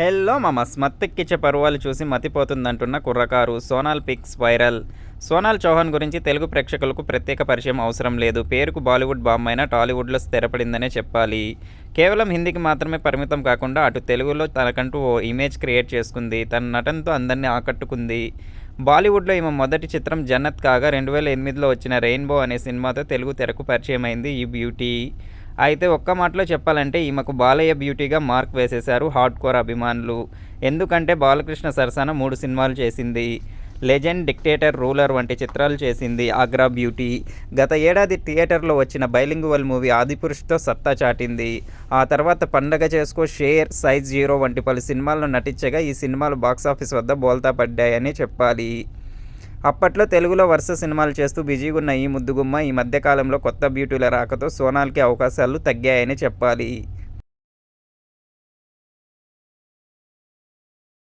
Hello మమస్ మత్తెక్కిచ్చే పర్వాలు చూసి మతిపోతుందంటున్న కుర్రకారు సోనాల్ పిక్స్ వైరల్. సోనాల్ చౌహాన్ గురించి తెలుగు ప్రేక్షకులకు ప్రత్యేక పరిచయం అవసరం లేదు. పేరుకు బాలీవుడ్ బామ్మైనా టాలీవుడ్లో స్థిరపడిందనే చెప్పాలి. కేవలం హిందీకి మాత్రమే పరిమితం కాకుండా అటు తెలుగులో తనకంటూ ఓ ఇమేజ్ క్రియేట్ చేసుకుంది. తన నటనతో అందరినీ ఆకట్టుకుంది. బాలీవుడ్లో ఈమె మొదటి చిత్రం జన్నత్ కాగా రెండు వేల ఎనిమిదిలో వచ్చిన రెయిన్బో అనే సినిమాతో తెలుగు తెరకు పరిచయమైంది ఈ బ్యూటీ. అయితే ఒక్క మాటలో చెప్పాలంటే ఈమెకు బాలయ్య బ్యూటీగా మార్క్ వేసేశారు. హార్డ్ కోర్ అభిమానులు. ఎందుకంటే బాలకృష్ణ సరసన మూడు సినిమాలు చేసింది. లెజెండ్ డిక్టేటర్ రూలర్ వంటి చిత్రాలు చేసింది. ఆగ్రా బ్యూటీ. గత ఏడాది థియేటర్లో వచ్చిన బైలింగువల్ మూవీ ఆదిపురుషుతో సత్తా చాటింది. ఆ తర్వాత పండగ చేసుకో షేర్ సైజ్ జీరో వంటి పలు సినిమాల్లో నటించగా ఈ సినిమాలు బాక్సాఫీస్ వద్ద బోల్తా పడ్డాయని చెప్పాలి. అప్పట్లో తెలుగులో వరుస సినిమాలు చేస్తూ బిజీగా ఉన్న ఈ ముద్దుగుమ్మ ఈ మధ్యకాలంలో కొత్త బ్యూటీల రాకతో సోనాల్కి అవకాశాలు తగ్గాయని చెప్పాలి.